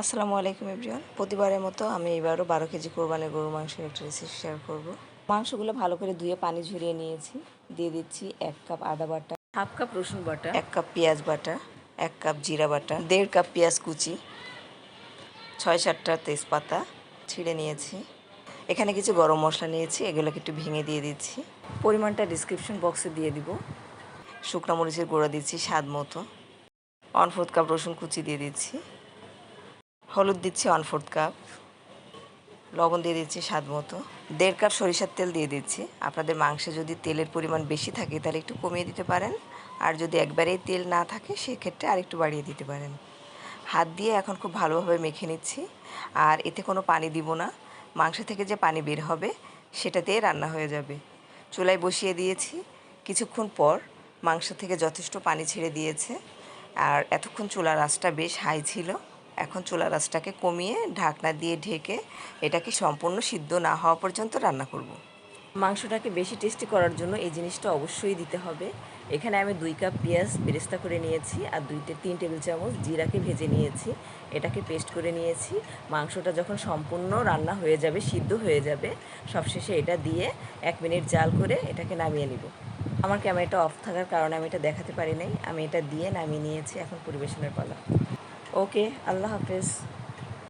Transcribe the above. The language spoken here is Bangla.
আসসালামু আলাইকুম এভরিওয়ান। প্রতিবারের মতো আমি এবারও বারো কেজি কোরবানির গরুর মাংসের একটা রেসিপি শেয়ার করব। মাংসগুলো ভালো করে ধুয়ে পানি ঝরিয়ে নিয়েছি। দিয়ে দিচ্ছি এক কাপ আদা বাটা হাফ কাপ রসুন বাটা এক কাপ পেঁয়াজ বাটা এক কাপ জিরা বাটা দেড় কাপ পেঁয়াজ কুচি ছয় সাতটা তেজপাতা ছিঁড়ে নিয়েছি। এখানে কিছু গরম মশলা নিয়েছি এগুলোকে একটু ভেঙে দিয়ে দিচ্ছি। পরিমাণটা ডিসক্রিপশন বক্সে দিয়ে দিব। শুকনো মরিচের গুঁড়া দিচ্ছি স্বাদ মতো। ওয়ান ফোর্থ কাপ রসুন কুচি দিয়ে দিচ্ছি। হলুদ দিচ্ছি ওয়ান ফোর্থ কাপ লবণ দিয়ে দিচ্ছি স্বাদ মতো। দেড় কাপ সরিষার তেল দিয়ে দিচ্ছি। আপনাদের মাংসে যদি তেলের পরিমাণ বেশি থাকে, তাহলে একটু কমিয়ে দিতে পারেন। আর যদি একবারেই তেল না থাকে, সেক্ষেত্রে আর একটু বাড়িয়ে দিতে পারেন। হাত দিয়ে এখন খুব ভালোভাবে মেখে নিচ্ছি। আর এতে কোনো পানি দিব না। মাংস থেকে যে পানি বের হবে সেটাতেই রান্না হয়ে যাবে। চুলায় বসিয়ে দিয়েছি। কিছুক্ষণ পর মাংস থেকে যথেষ্ট পানি ছেড়ে দিয়েছে। আর এতক্ষণ চুলার আঁচটা বেশ হাই ছিল। এখন চুলার আঁচটাকে কমিয়ে ঢাকনা দিয়ে ঢেকে এটাকে সম্পূর্ণ সিদ্ধ না হওয়া পর্যন্ত রান্না করব। মাংসটাকে বেশি টেস্টি করার জন্য এই জিনিসটা অবশ্যই দিতে হবে। এখানে আমি দুই কাপ পেঁয়াজ বেরেস্তা করে নিয়েছি আর দুইতে তিন টেবিল চামচ জিরাকে ভেজে নিয়েছি। এটাকে পেস্ট করে নিয়েছি। মাংসটা যখন সম্পূর্ণ রান্না হয়ে যাবে, সিদ্ধ হয়ে যাবে, সবশেষে এটা দিয়ে এক মিনিট জাল করে এটাকে নামিয়ে নিব। আমার ক্যামেরাটা অফ থাকার কারণে আমি এটা দেখাতে পারি নাই। আমি এটা দিয়ে নামিয়ে নিয়েছি এখন পরিবেশনের পালা। ওকে আল্লাহ হাফেজ